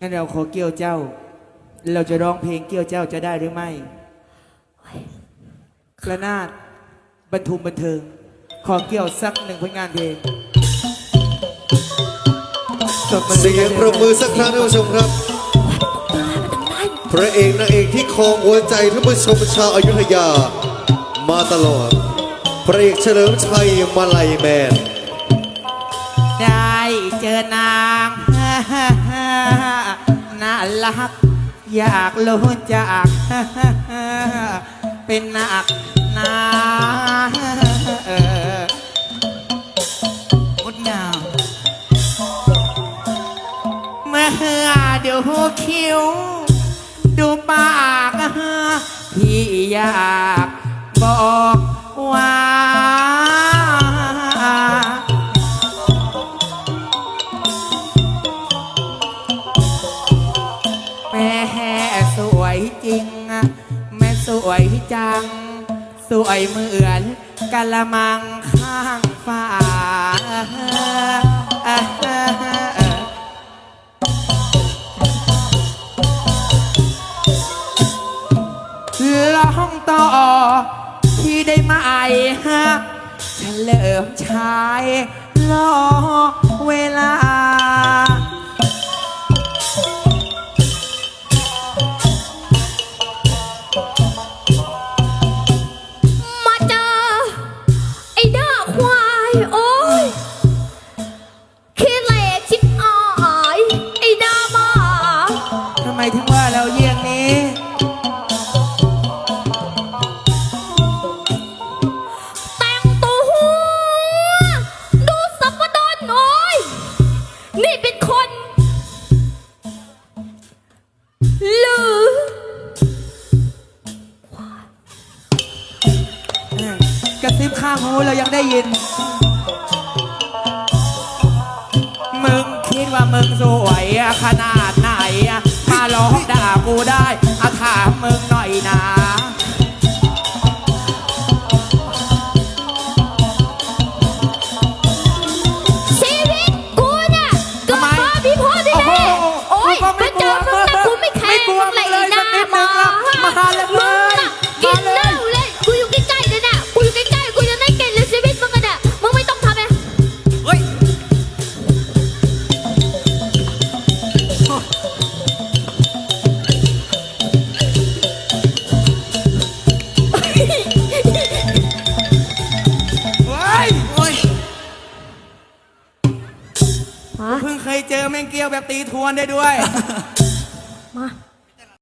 งั้นเราขอเกี่ยวเจ้า เราจะร้องเพลงเกี่ยวเจ้าจะได้หรือไม่กระนาดบรรทุมบันเทิง ขอเกี่ยวสักหนึ่งผลงานเพลงตบมือเสียงปรบมือสักครั้งท่านผู้ชมครับ พระเอกนางเอกที่ครองหัวใจท่านผู้ชมชาวอยุธยา มาตลอด พระเอกเฉลิมชัยมาลัยแมน ได้เจอนางน่า รัก อยากรู้จัก เป็นนักนาเอองดงามเมื่อดูคิ้ว ดูปากพี่อยาก วยจริง แม่สวยจัง สวยเหมือนกะละมังข้างฟ้าร้องต่อที่ได้มาไหมฮะเฉลิมชายรอเวลา กระซิบข้างหูเรายังได้ยิน มึงคิดว่ามึงสวยขนาดไหน มาหลอกด่ากูได้อาถามมึงหน่อยนะ มา เพิ่งเคยเจอแมงเกี้ยวแบบตีทวนได้ด้วย มา